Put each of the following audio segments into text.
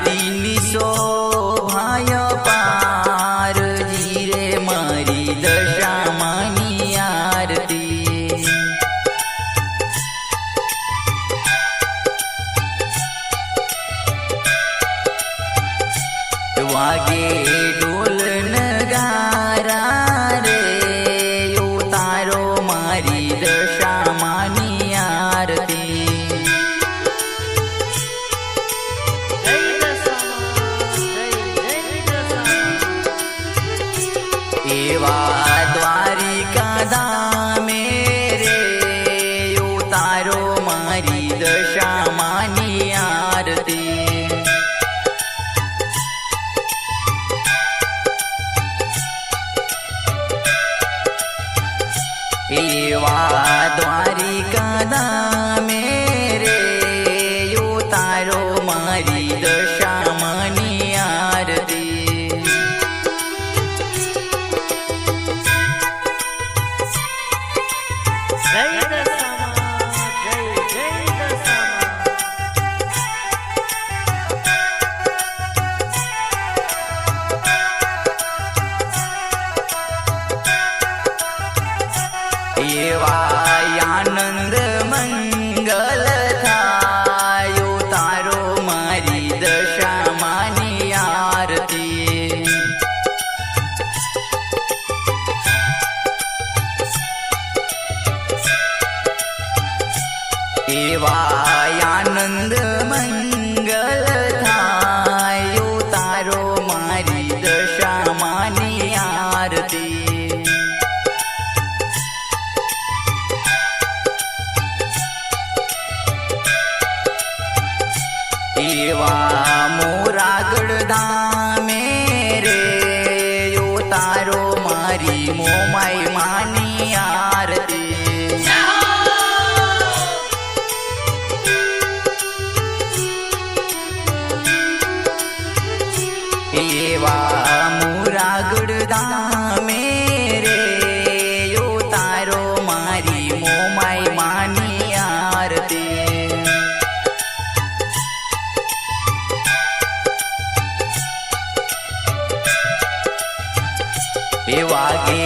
માતીની શોભાય પારજી રે મારી દશામાની આરતી. વાગે એવા એવા આનંદ મંગલ થાયો તારો મારી દશા માની આરતી. એવા મોરાગળ ધામે રે, યો તારો મોમાઈ એવા મુરાગડ યો તારો મારી મોમાઈ માની આરતી એવા ગે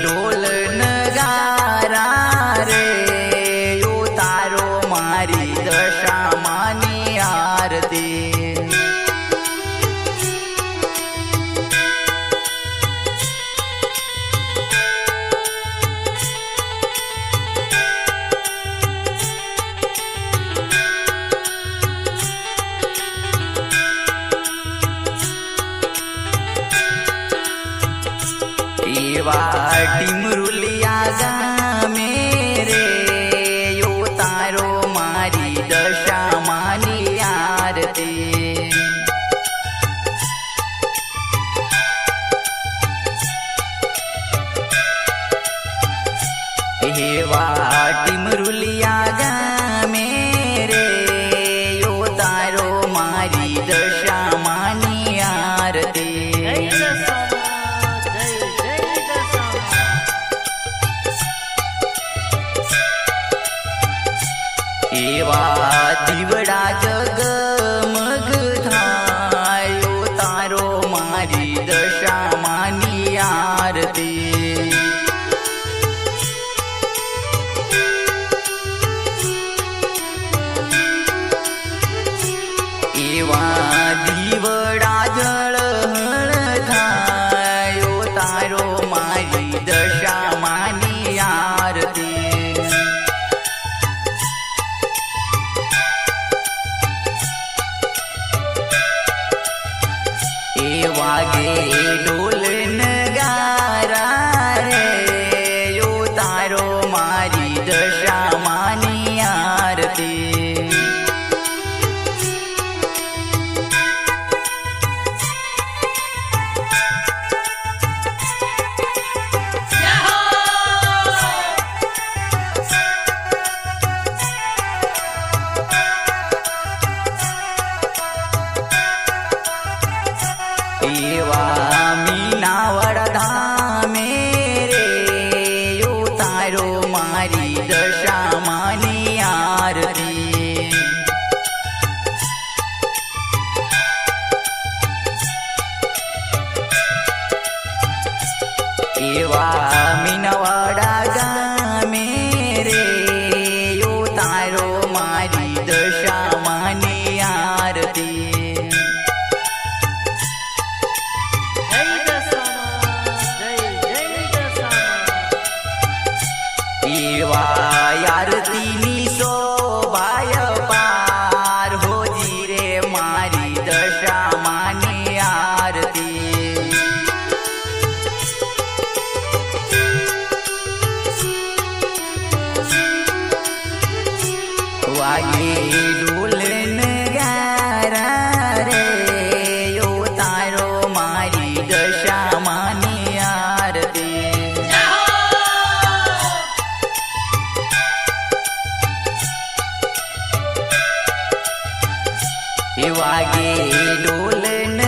ડોલ નગારા યો તારો મારી દશા पार्टी टिमरुलिया गा में пива ಇವಾಗಿ ಡೋಲೆನ